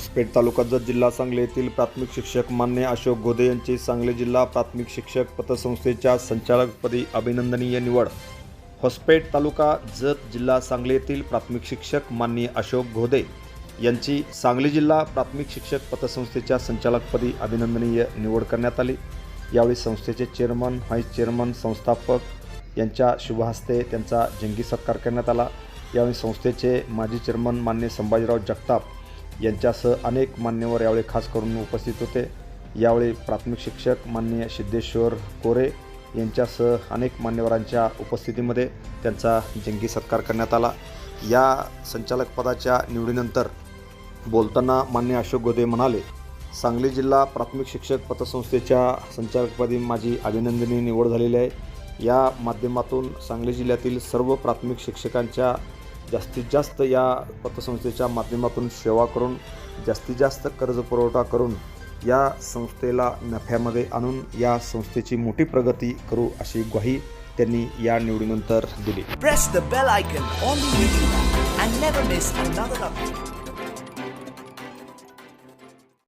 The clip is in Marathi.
होसपेठ तालुका जत जिल्हा सांगली येथील प्राथमिक शिक्षक मान्य अशोक गोदे यांची सांगली जिल्हा प्राथमिक शिक्षक पतसंस्थेच्या संचालकपदी अभिनंदनीय निवड. होसपेठ तालुका जत जिल्हा सांगली येथील प्राथमिक शिक्षक मान्य अशोक गोदे यांची सांगली जिल्हा प्राथमिक शिक्षक पतसंस्थेच्या संचालकपदी अभिनंदनीय निवड करण्यात आली. यावेळी संस्थेचे चेअरमन व्हाईस चेअरमन संस्थापक यांच्या शुभहस्ते त्यांचा जंगी सत्कार करण्यात आला. यावेळी संस्थेचे माजी चेअरमन मान्य संभाजीराव जगताप यांच्यासह अनेक मान्यवर यावेळी खास करून उपस्थित होते. यावेळी प्राथमिक शिक्षक माननीय सिद्धेश्वर कोरे यांच्यासह अनेक मान्यवरांच्या उपस्थितीमध्ये त्यांचा जंगी सत्कार करण्यात आला. या संचालकपदाच्या निवडीनंतर बोलताना मान्य अशोक गोदे म्हणाले सांगली जिल्हा प्राथमिक शिक्षक पतसंस्थेच्या संचालकपदी माझी अभिनंदनीय निवड झालेली आहे. या माध्यमातून सांगली जिल्ह्यातील सर्व प्राथमिक शिक्षकांच्या जास्तीत जास्त या पतसंस्थेच्या माध्यमातून सेवा करून जास्तीत जास्त कर्ज पुरवठा करून या संस्थेला नफ्यामध्ये आणून या संस्थेची मोठी प्रगती करू अशी ग्वाही त्यांनी या निवडीनंतर दिली.